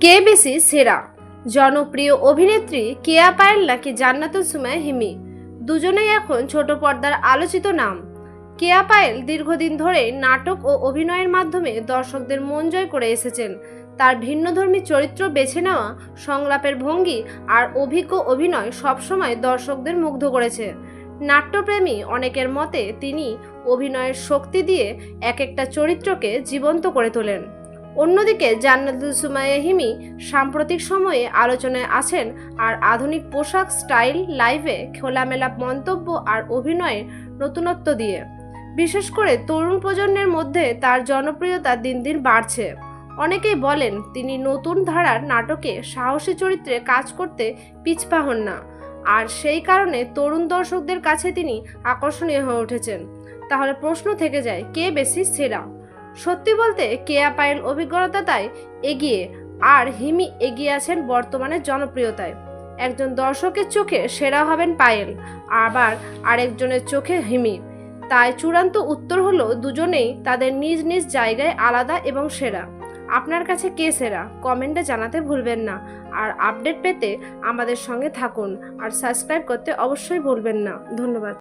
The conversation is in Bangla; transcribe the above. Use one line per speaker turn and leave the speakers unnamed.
কে বেশি সেরা। জনপ্রিয় অভিনেত্রী কেয়া পায়েল নাকি জান্নাতুল সুমাইয়া হিমি। দুজনেই এখন ছোট পর্দার আলোচিত নাম। কেয়া পায়েল দীর্ঘদিন ধরে নাটক ও অভিনয়ের মাধ্যমে দর্শকদের মন জয় করে এসেছেন। তার ভিন্নধর্মী চরিত্র বেছে নেওয়া, সংলাপের ভঙ্গি আর অভিজ্ঞ অভিনয় সবসময় দর্শকদের মুগ্ধ করেছে। নাট্যপ্রেমী অনেকের মতে তিনি অভিনয়ের শক্তি দিয়ে এক একটা চরিত্রকে জীবন্ত করে তোলেন। অন্যদিকে জান্নাতুল সাম্প্রতিক সময়ে আলোচনায় আছেন আর আধুনিক পোশাক স্টাইল লাইভে খোলামেলা মন্তব্য আর অভিনয়ের নতুনত্ব দিয়ে। বিশেষ করে তরুণ প্রজন্মের মধ্যে তার জনপ্রিয়তা দিন দিন বাড়ছে। অনেকেই বলেন, তিনি নতুন ধারার নাটকে সাহসী চরিত্রে কাজ করতে পিছপা হন না। আর সেই কারণে তরুণ দর্শকদের কাছে তিনি আকর্ষণীয় হয়ে উঠেছেন। তাহলে প্রশ্ন থেকে যায়, কে বেশি সেরা? সত্যি বলতে কেয়া পায়েল অভিজ্ঞতায় এগিয়ে আর হিমি এগিয়ে আছেন বর্তমানে জনপ্রিয়তায়। একজন দর্শকের চোখে সেরা হবেন পায়েল, আবার আরেকজনের চোখে হিমি। তাই চূড়ান্ত উত্তর হলো দুজনেই তাদের নিজ নিজ জায়গায় আলাদা এবং সেরা। আপনার কাছে কে সেরা? কমেন্টে জানাতে ভুলবেন না। আর আপডেট পেতে আমাদের সঙ্গে থাকুন। আর সাবস্ক্রাইব করতে অবশ্যই ভুলবেন না। ধন্যবাদ।